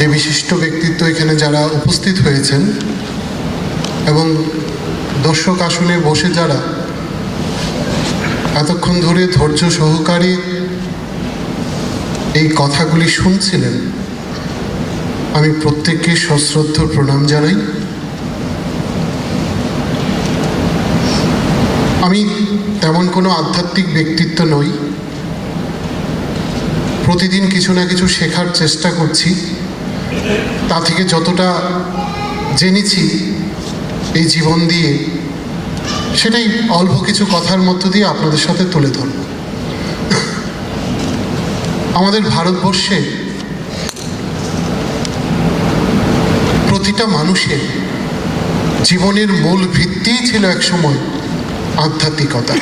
যে বিশিষ্ট ব্যক্তিত্ব এখানে যারা উপস্থিত হয়েছেন এবং দর্শক আসনে বসে যারা, এতক্ষণ ধরে ধৈর্য সহকারে এই কথাগুলি শুনছিলেন, আমি প্রত্যেককে সশ্রদ্ধ প্রণাম জানাই। আমি তেমন কোনো আধ্যাত্মিক ব্যক্তিত্ব নই। প্রতিদিন কিছু না কিছু শেখার চেষ্টা করছি। তা থেকে যতটা জেনেছি এই জীবন দিয়ে, সেটাই অল্প কিছু কথার মধ্য দিয়ে আপনাদের সাথে তুলে ধরব। আমাদের ভারতবর্ষে প্রতিটা মানুষের জীবনের মূল ভিত্তিই ছিল একসময় আধ্যাত্মিকতা।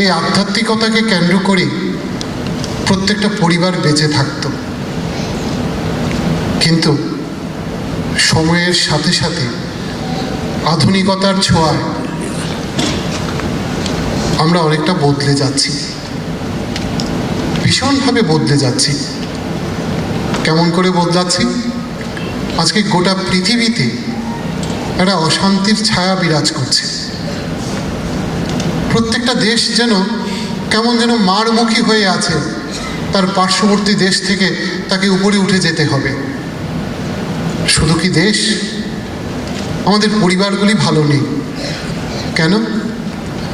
এই আধ্যাত্মিকতাকে কেন্দ্র করে প্রত্যেকটা পরিবার বেঁচে থাকতো। কিন্তু সময়ের সাথে সাথে আধুনিকতার ছোঁয়ায় আমরা অনেকটা বদলে যাচ্ছি। ভীষণভাবে বদলে যাচ্ছি। কেমন করে বদলাচ্ছি? আজকে গোটা পৃথিবীতে একটা অশান্তির ছায়া বিরাজ করছে। প্রত্যেকটা দেশ যেন কেমন যেন মারমুখী হয়ে আছে। তার পার্শ্ববর্তী দেশ থেকে তাকে উপরে উঠে যেতে হবে। শুধু কি দেশ? আমাদের পরিবারগুলি ভালো নেই। কেন?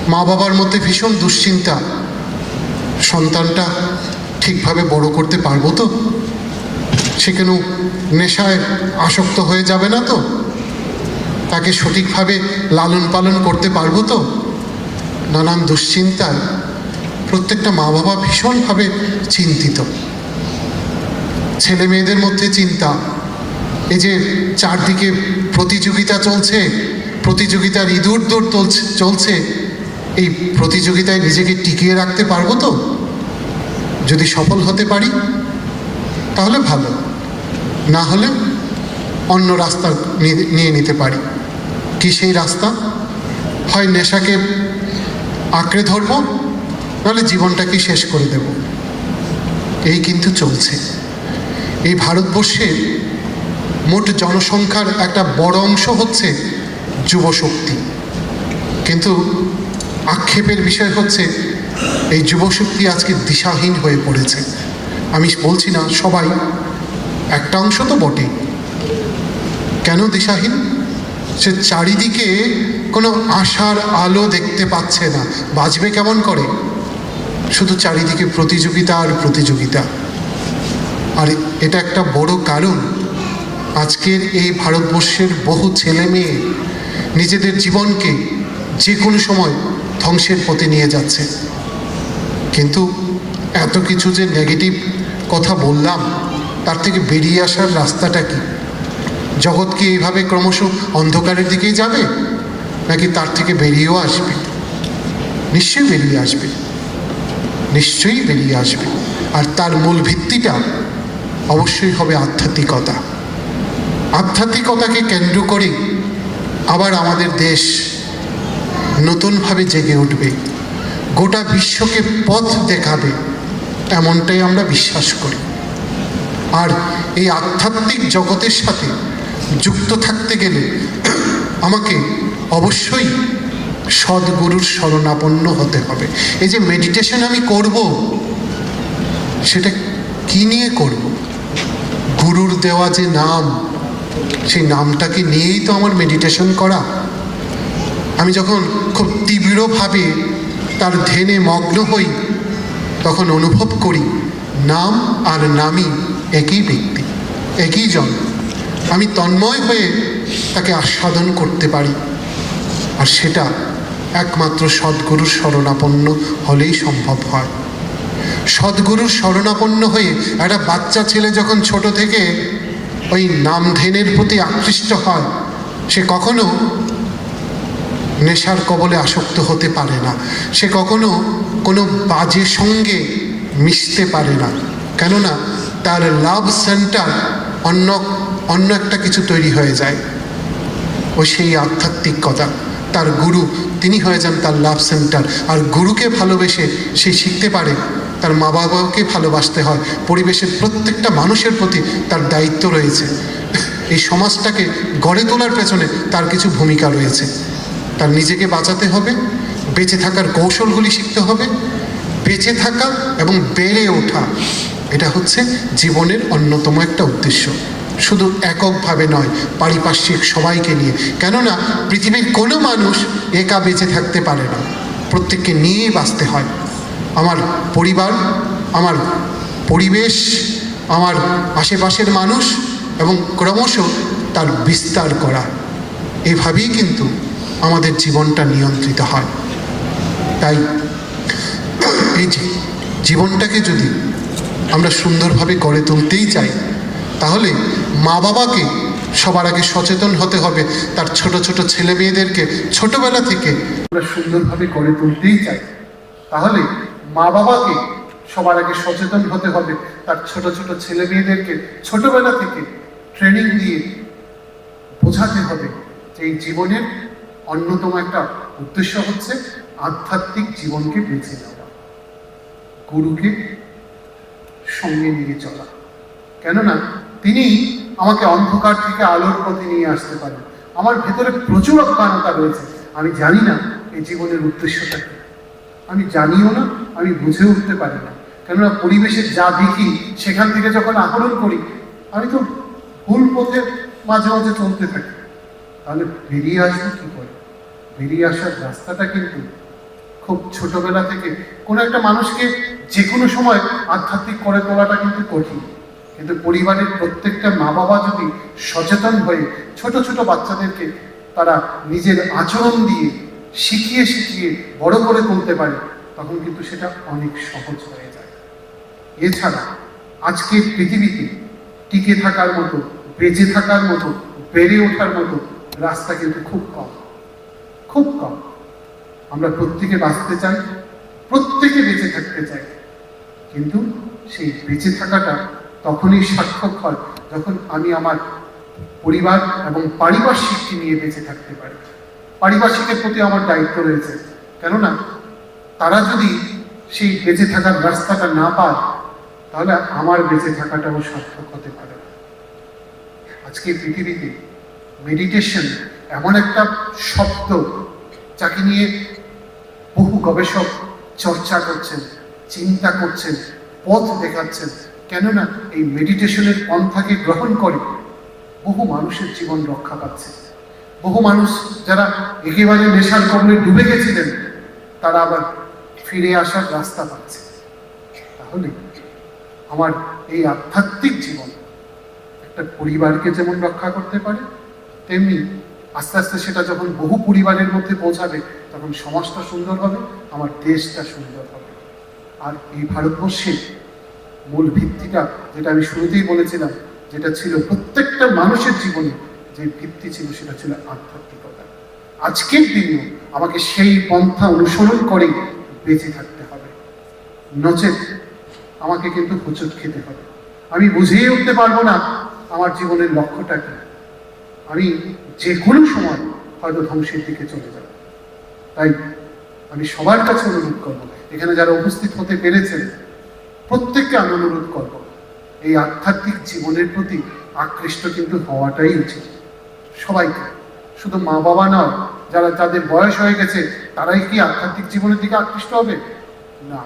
মা বাবার মধ্যে ভীষণ দুশ্চিন্তা। সন্তানটা ঠিকভাবে বড় করতে পারব তো? সে কেন নেশায় আসক্ত হয়ে যাবে না তো? তাকে সঠিকভাবে লালন পালন করতে পারব তো? নানান দুশ্চিন্তায় প্রত্যেকটা মা বাবা ভীষণভাবে চিন্তিত। ছেলে মেয়েদের মধ্যে চিন্তা এই যে চারদিকে প্রতিযোগিতা চলছে, প্রতিযোগিতার ইঁদুর দৌড় চলছে চলছে, এই প্রতিযোগিতায় নিজেকে টিকিয়ে রাখতে পারব তো? যদি সফল হতে পারি, তাহলে ভালো। না হলে অন্য রাস্তা নিয়ে- নিয়ে নিতে পারি। কি সেই রাস্তা? হয় নেশাকে আঁকড়ে ধরবো, নাহলে জীবনটাকে শেষ করে দেব। এই কিন্তু চলছে। এই ভারতবর্ষের মোট জনসংখ্যার একটা বড় অংশ হচ্ছে যুবশক্তি। কিন্তু আক্ষেপের বিষয় হচ্ছে, এই যুবশক্তি আজকে দিশাহীন হয়ে পড়েছে। আমি বলছি না সবাই, একটা অংশ তো বটেই। কেন দিশাহীন? সে চারিদিকে কোনো আশার আলো দেখতে পাচ্ছে না। বাজবে কেমন করে? শুধু চারিদিকে প্রতিযোগিতা আর প্রতিযোগিতা। আর এটা একটা বড় কারণ। আজকের এই ভারতবর্ষের বহু ছেলে মেয়ে নিজেদের জীবনকে যে কোনো সময় ধ্বংসের পথে নিয়ে যাচ্ছে। কিন্তু এত কিছু যে নেগেটিভ কথা বললাম, তার থেকে বেরিয়ে আসার রাস্তাটা কি? জগৎ কি এইভাবে ক্রমশ অন্ধকারের দিকেই যাবে, নাকি তার থেকে বেরিয়েও আসবে? নিশ্চয়ই বেরিয়ে আসবে। নিশ্চয়ই বেরিয়ে আসবে। আর তার মূল ভিত্তিটা অবশ্যই হবে আধ্যাত্মিকতা। আধ্যাত্মিকতাকে কেন্দ্র করে আবার আমাদের দেশ নতুনভাবে জেগে উঠবে। গোটা বিশ্বকে পথ দেখাবে এমনটাই আমরা বিশ্বাস করি। আর এই আধ্যাত্মিক জগতের সাথে যুক্ত থাকতে গেলে আমাকে অবশ্যই সদ্গুরুর শরণাপন্ন হতে হবে। এই যে মেডিটেশন আমি করব, সেটা কি নিয়ে করব? গুরুর দেওয়া যে নাম সেই নামটাকে নিয়েই তো আমার মেডিটেশন করা। আমি যখন খুব তীব্রভাবে তার ধ্যানে মগ্ন হই, তখন অনুভব করি নাম আর নামই একই ব্যক্তি, একই জন। আমি তন্ময় হয়ে তাকে আস্বাদন করতে পারি। আর সেটা একমাত্র সদ্গুরুর শরণাপন্ন হলেই সম্ভব হয়। সদ্গুরুর শরণাপন্ন হয়ে একটা বাচ্চা ছেলে যখন ছোট থেকে ওই নাম ধ্যানের প্রতি আকৃষ্ট হয়, সে কখনো নেশার কবলে আসক্ত হতে পারে না। সে কখনো কোনো বাজে সঙ্গে মিশতে পারে না। কেননা তার লাভ সেন্টার অন্য অন্য একটা কিছু তৈরি হয়ে যায়। ও সেই আধ্যাত্মিকতা। তার গুরু, তিনি হয়ে যান তার লাভ সেন্টার। আর গুরুকে ভালোবেসে সে শিখতে পারে তার মা বাবাকে ভালোবাসতে হয়। পরিবেশের প্রত্যেকটা মানুষের প্রতি তার দায়িত্ব রয়েছে। এই সমাজটাকে গড়ে তোলার পেছনে তার কিছু ভূমিকা রয়েছে। তার নিজেকে বাঁচাতে হবে, বেঁচে থাকার কৌশলগুলি শিখতে হবে, বেঁচে থাকা এবং বেড়ে ওঠা। এটা হচ্ছে জীবনের অন্যতম একটা উদ্দেশ্য। শুধু এককভাবে নয়, পারিপার্শ্বিক সবাইকে নিয়ে। কেননা, পৃথিবীর কোনো মানুষ একা বেঁচে থাকতে পারে না। প্রত্যেককে নিয়েই বাঁচতে হয়। আমার পরিবার, আমার পরিবেশ, আমার আশেপাশের মানুষ এবং ক্রমশ তার বিস্তার করা। এভাবেই কিন্তু আমাদের জীবনটা নিয়ন্ত্রিত হয়। তাই এই যে জীবনটাকে যদি আমরা সুন্দরভাবে গড়ে তুলতেই চাই, তাহলে মা বাবাকে সবার আগে সচেতন হতে হবে, তার ছোট ছোট ছেলে মেয়েদেরকে ছোটবেলা থেকে আমরা সুন্দরভাবে গড়ে তুলতেই চাই। তাহলে মা বাবাকে সবার আগে সচেতন হতে হবে। তার ছোট ছোট ছেলে মেয়েদেরকে ছোটবেলা থেকে ট্রেনিং দিয়ে বোঝাতে হবে যে এই জীবনের অন্যতম একটা উদ্দেশ্য হচ্ছে আধ্যাত্মিক জীবনকে বেঁচে যাওয়া গুরুকে সঙ্গে নিয়ে চলা। কেননা তিনি আমাকে অন্ধকার থেকে আলোর পথে নিয়ে আসতে পারেন। আমার ভেতরে প্রচুর অজ্ঞানতা রয়েছে। আমি জানি না এই জীবনের উদ্দেশ্যটা আমি জানিও না আমি বুঝে উঠতে পারি না। কেননা পরিবেশে যা দেখি সেখান থেকে যখন আহরণ করি, আমি তো ভুল পথে মাঝে মাঝে চলতে থাকি। তাহলে বেরিয়ে আসব কি করে? বেরিয়ে আসার রাস্তাটা কিন্তু খুব ছোটবেলা থেকে কোনো একটা মানুষকে যে কোনো সময় আধ্যাত্মিক করে তোলাটা কিন্তু কঠিন। কিন্তু পরিবারের প্রত্যেকটা মা বাবা যদি সচেতন হয়ে ছোট ছোট বাচ্চাদেরকে তারা নিজের আচরণ দিয়ে শিখিয়ে শিখিয়ে বড় করে তুলতে পারে তখন কিন্তু সেটা অনেক সহজ হয়ে যায়। এছাড়া আজকের পৃথিবীতে টিকে থাকার মতো, বেঁচে থাকার মতো, বেড়ে ওঠার মতো রাস্তা কিন্তু খুব কম। খুব কম। আমরা প্রত্যেকে বাঁচতে চাই, প্রত্যেকে বেঁচে থাকতে চাই। কিন্তু সেই বেঁচে থাকাটা তখনই সার্থক হয় যখন আমি আমার পরিবার এবং পারিপার্শ্বিককে নিয়ে বেঁচে থাকতে পারি। পারিপার্শ্বিকের প্রতি আমার দায়িত্ব রয়েছে। কেননা তারা যদি সেই বেঁচে থাকার রাস্তাটা না পায়, তাহলে আমার বেঁচে থাকাটাও সার্থক হতে পারে। আজকে পৃথিবীতে মেডিটেশন এমন একটা শব্দ যাকে নিয়ে বহু গবেষক চর্চা করছেন, চিন্তা করছেন, পথ দেখাচ্ছেন কেননা এই মেডিটেশনের পন্থাকে গ্রহণ করে বহু মানুষের জীবন রক্ষা পাচ্ছে বহু মানুষ যারা একেবারে নেশার কবলে ডুবে গেছিলেন, তারা আবার ফিরে আসার রাস্তা পাচ্ছে। তাহলে আমার এই আধ্যাত্মিক জীবন একটা পরিবারকে যেমন রক্ষা করতে পারে, তেমনি আস্তে আস্তে সেটা যখন বহু পরিবারের মধ্যে পৌঁছাবে, তখন সমাজটা সুন্দর হবে, আমার দেশটা সুন্দর হবে। আর এই ভারতবর্ষে মূল ভিত্তিটা যেটা আমি শুরুতেই বলেছিলাম, যেটা ছিল প্রত্যেকটা মানুষের জীবনে যে ভিত্তি ছিল, সেটা ছিল আধ্যাত্মিকতা। আজকের দিনেও আমাকে সেই পন্থা অনুসরণ করে বেঁচে থাকতে হবে। নচেত আমাকে কিন্তু হোঁচট খেতে হবে। আমি বুঝিয়ে উঠতে পারব না আমার জীবনের লক্ষ্যটা কি। আমি যে কোনো সময় হয়তো ধ্বংসের দিকে চলে যাব। তাই আমি সবার কাছে অনুরোধ করব, এখানে যারা উপস্থিত হতে পেরেছেন, প্রত্যেককে আমি অনুরোধ করব, এই আধ্যাত্মিক জীবনের প্রতি আকৃষ্ট কিন্তু হওয়াটাই উচিত। সবাইকে, শুধু মা বাবা নয় যারা যাদের বয়স হয়ে গেছে, তারাই কি আধ্যাত্মিক জীবনের দিকে আকৃষ্ট হবে? না,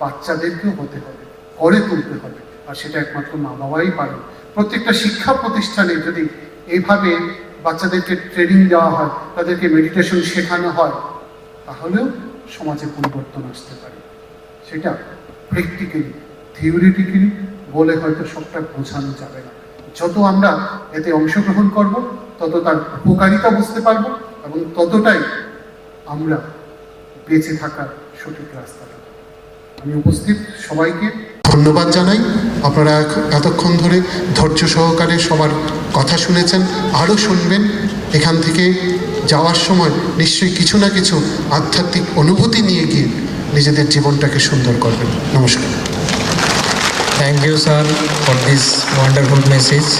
বাচ্চাদেরকেও হতে হবে করে তুলতে হবে। আর সেটা একমাত্র মা বাবাই পারে প্রত্যেকটা শিক্ষা প্রতিষ্ঠানে যদি এইভাবে বাচ্চাদেরকে ট্রেনিং দেওয়া হয়, তাদেরকে মেডিটেশন শেখানো হয়, তাহলেও সমাজে পরিবর্তন আসতে পারে। সেটা প্র্যাকটিক্যালি থিওরিটিক্যালি বলে হয়তো সবটা বোঝানো যাবে না। যত আমরা এতে অংশগ্রহণ করব, তত তার উপকারিতা বুঝতে পারব। এবং ততটাই আমরা বেঁচে থাকার সঠিক রাস্তাটা আমি উপস্থিত সবাইকে ধন্যবাদ জানাই। আপনারা এতক্ষণ ধরে ধৈর্য সহকারে সবার কথা শুনেছেন, আরও শুনবেন। এখান থেকে যাওয়ার সময় নিশ্চয়ই কিছু না কিছু আধ্যাত্মিক অনুভূতি নিয়ে গিয়ে নিজেদের জীবনটাকে সুন্দর করবেন। নমস্কার। Thank you sir for this wonderful message.